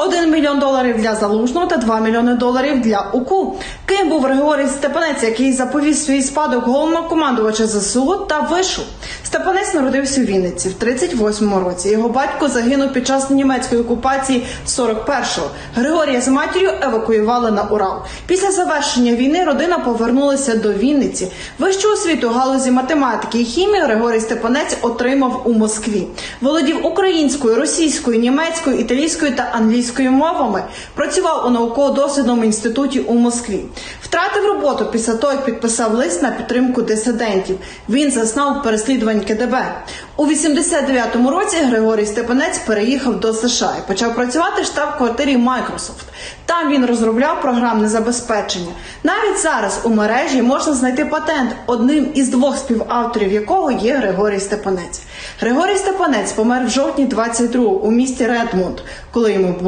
1 мільйон доларів для залужного та 2 мільйони доларів для УКУ. Ким був Григорій Степанець, який заповів свій спадок головнокомандувача ЗСУ та вишу. Степанець народився у Вінниці в 38-му році. Його батько загинув під час німецької окупації 41-го. Григорія з матір'ю евакуювали на Урал. Після завершення війни родина повернулася до Вінниці. Вищу освіту галузі математики і хімії Григорій Степанець отримав у Москві. Володів українською, російською, німецькою, італійською та англійською мовами. Працював у науково-дослідному інституті у Москві. Втратив роботу після того, як підписав лист на підтримку дисидентів. Він зазнав переслідувань КДБ. У 89-му році Григорій Степанець переїхав до США і почав працювати в штаб-квартирі Microsoft. Там він розробляв програмне забезпечення. Навіть зараз у мережі можна знайти патент, одним із двох співавторів якого є Григорій Степанець. Григорій Степанець помер в жовтні 22-го у місті Редмонд, коли йому було